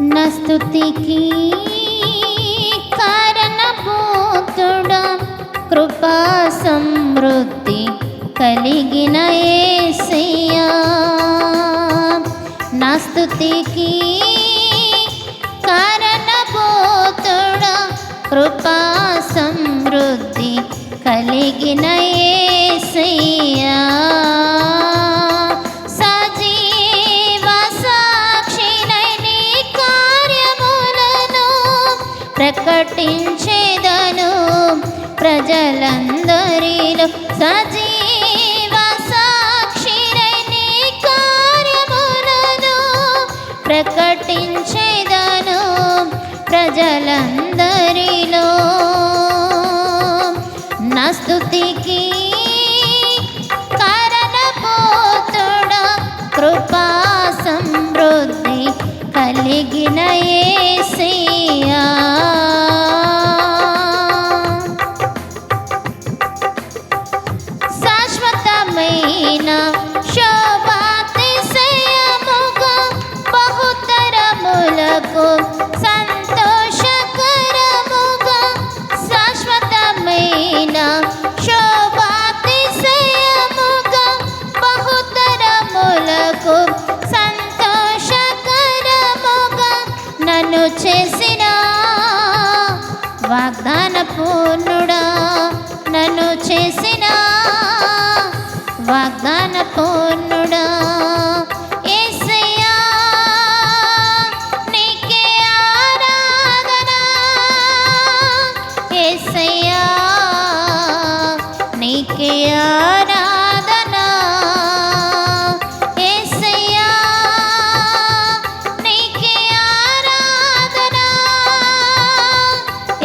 నస్తుతికి కారణభూతుడా కృపా సమృద్ధి కలిగిన ఏసయ్యా. నస్తుతికి కారణభూతుడా కృపా సమృద్ధి కలిగిన ఏ ప్రజలందరిలో సజీవ సాక్షినై నీ కార్యములను ప్రకటించేదను ప్రజలందరిలో. నస్తుతికి స్తుతికి కృపా సమృద్ధి కలిగిన ఏసియా వాగ్దాన పూర్ణుడా నన్ను చేసిన వాగ్దాన పూర్ణుడా యేసయ్యా, నీకే ఆరాధన. నీకే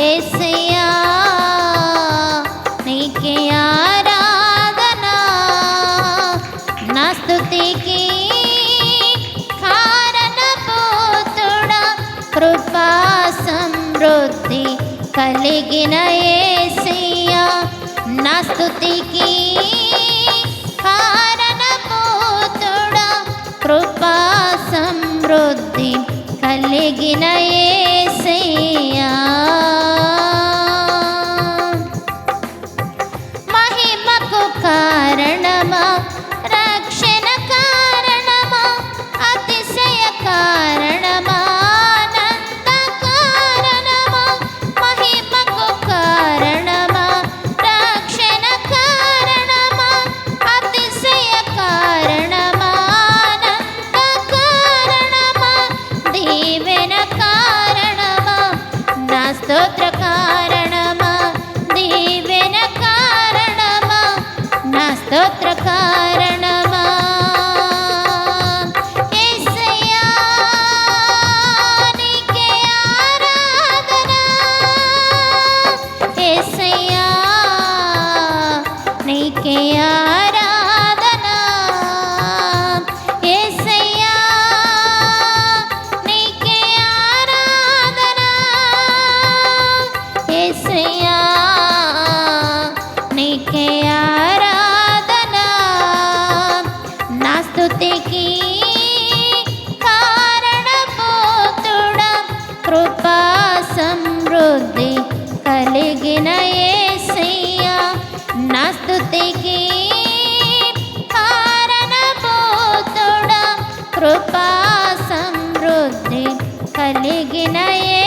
యేసయ్యా, నీకే ఆరాధన. నా స్తుతికి కారణభూతుడా కృపా సమృద్ధి కలిగిన ఏసయ్యా. నా స్థుతికి కారణభూతుడ కృపా సమృద్ధి కలిగిన ఏసయ్యా. నా కృపా సమృద్ధి కలిగిన ఏసయ్యా. నా స్తుతికి కారణభూతుడా. కృపా సమృద్ధి కలిగిన ఏ